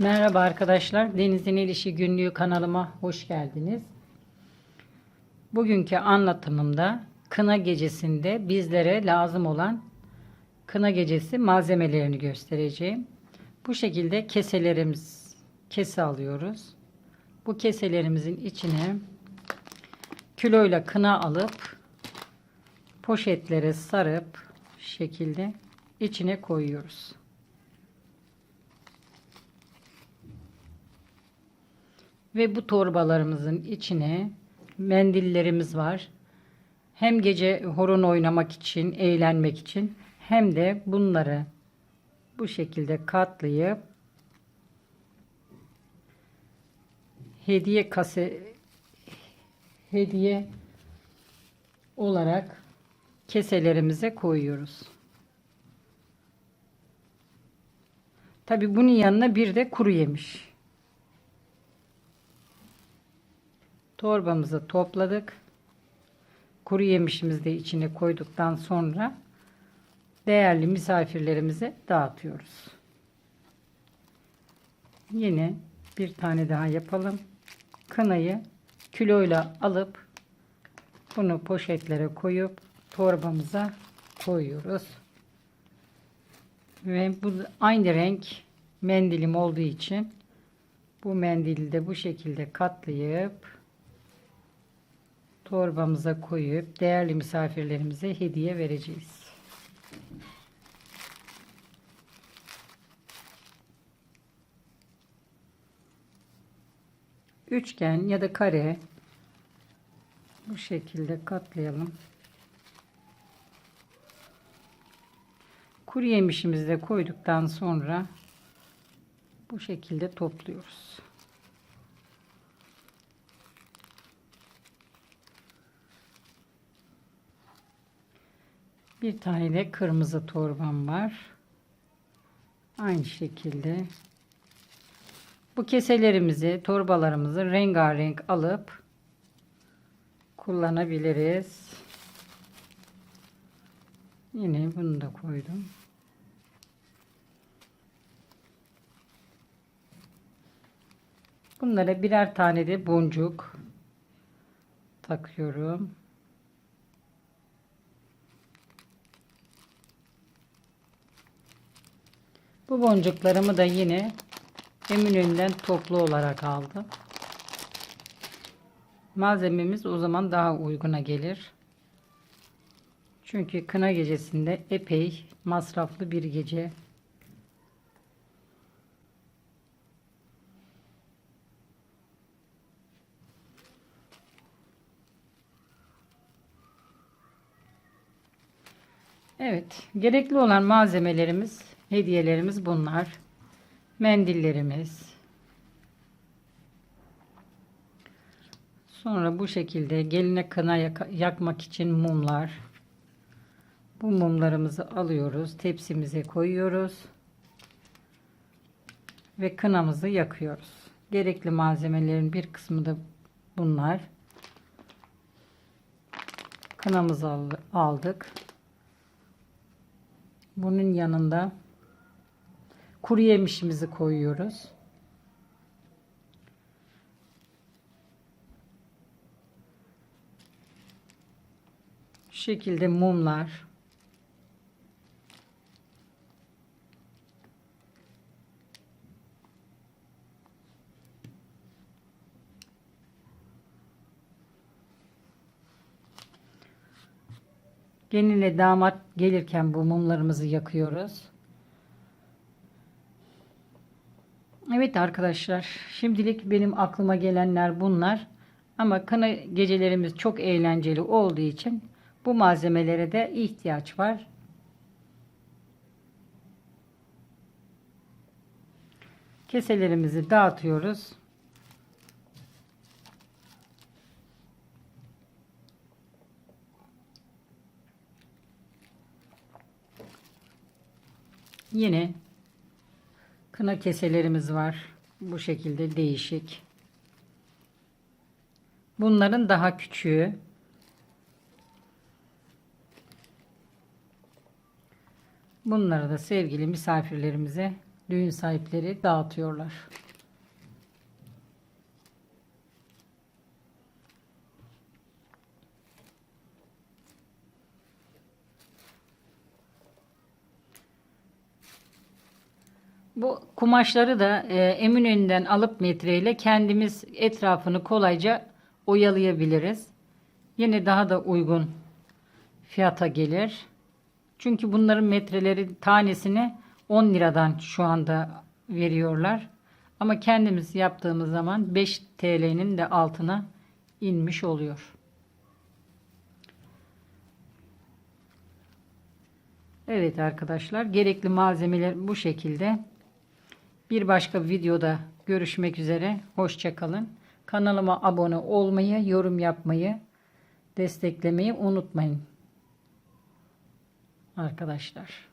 Merhaba arkadaşlar. Deniz'in El İşi Günlüğü kanalıma hoş geldiniz. Bugünkü anlatımımda kına gecesinde bizlere lazım olan kına gecesi malzemelerini göstereceğim. Bu şekilde keselerimiz kese alıyoruz. Bu keselerimizin içine kiloyla kına alıp poşetlere sarıp şekilde içine koyuyoruz. Ve bu torbalarımızın içine mendillerimiz var. Hem gece horon oynamak için, eğlenmek için hem de bunları bu şekilde katlayıp hediye kase hediye olarak keselerimize koyuyoruz. Tabi bunun yanına bir de kuru yemiş. Torbamızı topladık. Kuru yemişimizi de içine koyduktan sonra değerli misafirlerimize dağıtıyoruz. Yine bir tane daha yapalım. Kınayı kiloyla alıp bunu poşetlere koyup torbamıza koyuyoruz. Ve bu aynı renk mendilim olduğu için bu mendili de bu şekilde katlayıp torbamıza koyup değerli misafirlerimize hediye vereceğiz. Üçgen ya da kare bu şekilde katlayalım. Kuru yemişimizi de koyduktan sonra bu şekilde topluyoruz. Bir tane de kırmızı torbam var. Aynı şekilde bu keselerimizi, torbalarımızı rengarenk alıp kullanabiliriz. Yine bunu da koydum. Bunlara birer tane de boncuk takıyorum. Bu boncuklarımı da yine Eminönü'nden toplu olarak aldım. Malzememiz o zaman daha uyguna gelir. Çünkü kına gecesinde epey masraflı bir gece. Evet, gerekli olan malzemelerimiz, hediyelerimiz bunlar. Mendillerimiz. Sonra bu şekilde geline kına yak- yakmak için mumlar. Bu mumlarımızı alıyoruz, tepsimize koyuyoruz ve kınamızı yakıyoruz. Gerekli malzemelerin bir kısmı da bunlar. Kınamızı al- aldık. Bunun yanında kuru yemişimizi koyuyoruz. Şu şekilde mumlar. Gelinle damat gelirken bu mumlarımızı yakıyoruz. Evet arkadaşlar, şimdilik benim aklıma gelenler bunlar. Ama kına gecelerimiz çok eğlenceli olduğu için bu malzemelere de ihtiyaç var. Keselerimizi dağıtıyoruz. Yine kına keselerimiz var. Bu şekilde değişik. Bunların daha küçüğü. Bunları da sevgili misafirlerimize düğün sahipleri dağıtıyorlar. Bu kumaşları da e, Eminönü'nden alıp metreyle kendimiz etrafını kolayca oyalayabiliriz. Yine daha da uygun fiyata gelir. Çünkü bunların metreleri tanesini 10 liradan şu anda veriyorlar. Ama kendimiz yaptığımız zaman 5 TL'nin de altına inmiş oluyor. Evet arkadaşlar gerekli malzemeler bu şekilde. Bir başka videoda görüşmek üzere. Hoşçakalın. Kanalıma abone olmayı, yorum yapmayı, desteklemeyi unutmayın. Arkadaşlar.